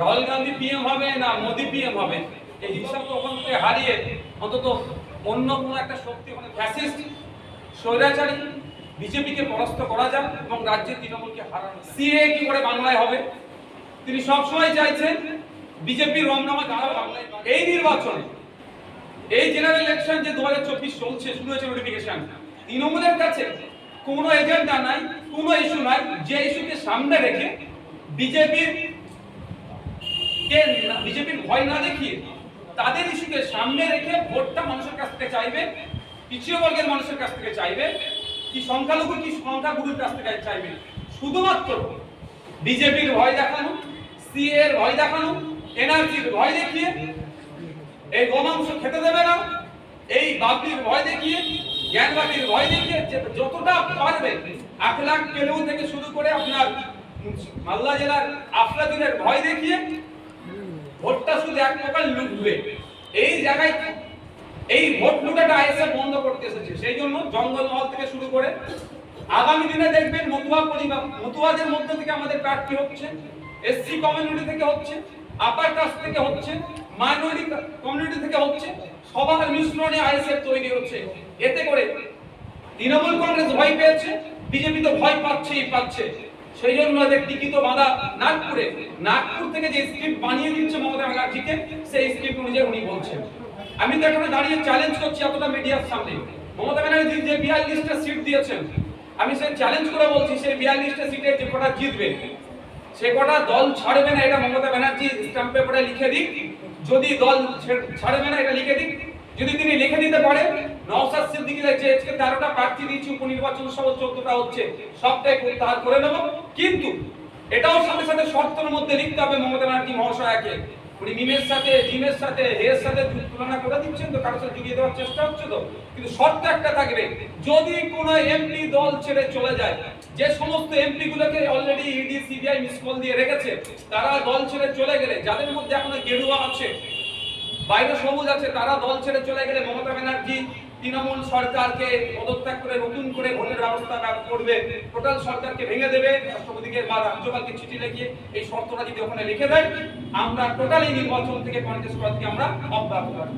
Rahul Gandhi PM হবে না Modi PM হবে? এই হিসাব ওখান থেকে হারিয়ে অন্তত অন্য কোনো একটা শক্তি মানে ফ্যাসিস্ট স্বৈরাচারী, বিজেপিকে পরাস্ত করা যাক এবং রাজ্যের তৃণমূলকে হারানো সিএ কি করে বাংলায় হবে? তিনি সবসময় চাইছেন বিজেপির রমনামা আরও বাংলায়। এই নির্বাচনে, এই জেনারেল ইলেকশন যে দু চব্বিশ চলছে, শুরু হয়েছে নোটিফিকেশন তৃণমূলের কাছে কোনো এজেন্ডা নাই, কোনো ইস্যু নাই। যে ইস্যুকে সামনে রেখে বিজেপির কে বিজেপির ভয় না দেখিয়ে তাদের ইস্যুকে সামনে রেখে ভোটটা মানুষের কাছ থেকে চাইবে? পিছিয়ে বর্গের মানুষের কাছ থেকে চাইবে? কি সংখ্যালঘু, কি সংখ্যাগুরুর কাছ থেকে চাইবে? শুধুমাত্র বিজেপির ভয় দেখানো সিএ এর ভয় দেখানো, এনআরসির ভয় দেখিয়ে, এই গোমাংস খেতে দেবে না, এই বাপটির ভয় দেখিয়ে, জ্ঞানবাদীর ভয় দেখিয়ে যতটা পারবে আখলাখ কেলেউ থেকে শুরু করে আপনার মালদা জেলার আফরাদিনের ভয় দেখিয়ে ভোটটা শুধু এক প্রকার লুটবে এই জায়গায় এই ভোট লুটাটা আইএসএফ বন্ধ করতে এসেছে। সেই জন্য জঙ্গলমহল থেকে শুরু করে আগামী দিনে দেখবেন মতুয়া পরিবার মতুয়াদের মধ্য থেকে আমাদের প্রার্থী হচ্ছে, এসসি কমিউনিটি থেকে হচ্ছে আপার কাস্ট থেকে হচ্ছে মাইনরিটি কমিউনিটি থেকে হচ্ছে, সবার মিশ্রণে আইএসএফ তৈরি হচ্ছে। এতে করে তৃণমূল কংগ্রেস ভয় পেয়েছে, বিজেপি তো ভয় পাচ্ছেই পাচ্ছে। সেই জন্য এদের টিকিট বাঁধা নাগপুরে। নাগপুর থেকে যে স্ক্রিপ্ট বানিয়ে দিচ্ছে মমতা ব্যানার্জিকে, সেই স্ক্রিপ্ট অনুযায়ী উনি বলছেন। আমি তো এখানে দাঁড়িয়ে চ্যালেঞ্জ করছি এতটা মিডিয়ার সামনে। মমতা ব্যানার্জি যে বিয়াল্লিশটা সিট দিয়েছেন, আমি সেই চ্যালেঞ্জ করে বলছি, সেই বিয়াল্লিশটা সিটে যে কটা জিতবে, সে কটা দল ছাড়বে না এটা মমতা ব্যানার্জি স্ট্যাম্প পেপারে লিখে দিক। যদি দল ছাড়বে না এটা লিখে দিক। যদি তিনি লিখে দিতে পারে নওসাদ সিদ্দিকী যে আজকে তেরোটা প্রার্থী দিয়েছি, উপনির্বাচন সহ চোদ্দটা হচ্ছে। সবটাই প্রত্যাহার করে নেব। কিন্তু এটাও সাথে সাথে শর্তের মধ্যে লিখতে হবে মমতা ব্যানার্জি মহাশয়াকে। উনি মিমের সাথে, জিমের সাথে হের সাথে তুলনা করে দিচ্ছেন তো, কারোর সাথে দেওয়ার চেষ্টা হচ্ছে তো। কিন্তু শর্ত একটা থাকবে, যদি কোনো এমপি দল ছেড়ে চলে যায়, যে সমস্ত এমপি গুলোকে already ED CBI miss call দিয়ে রেখেছে, তারা দল ছেড়ে চলে গেলে, যাদের মধ্যে এখনও গেরুয়া আছে, বাইরে সবুজ আছে, তারা দল ছেড়ে চলে গেলে মমতা ব্যানার্জি তৃণমূল সরকারকে পদত্যাগ করে নতুন করে ভোটের ব্যবস্থা ব্যব- করবে, টোটাল সরকারকে ভেঙে দেবে, রাষ্ট্রপতিকে বা রাজ্যপালকে চিঠি লিখিয়ে এই শর্তটা যদি ওখানে লিখে দেয়, আমরা টোটালি নির্বাচন থেকে করা থেকে আমরা অব্যাহত রাখব।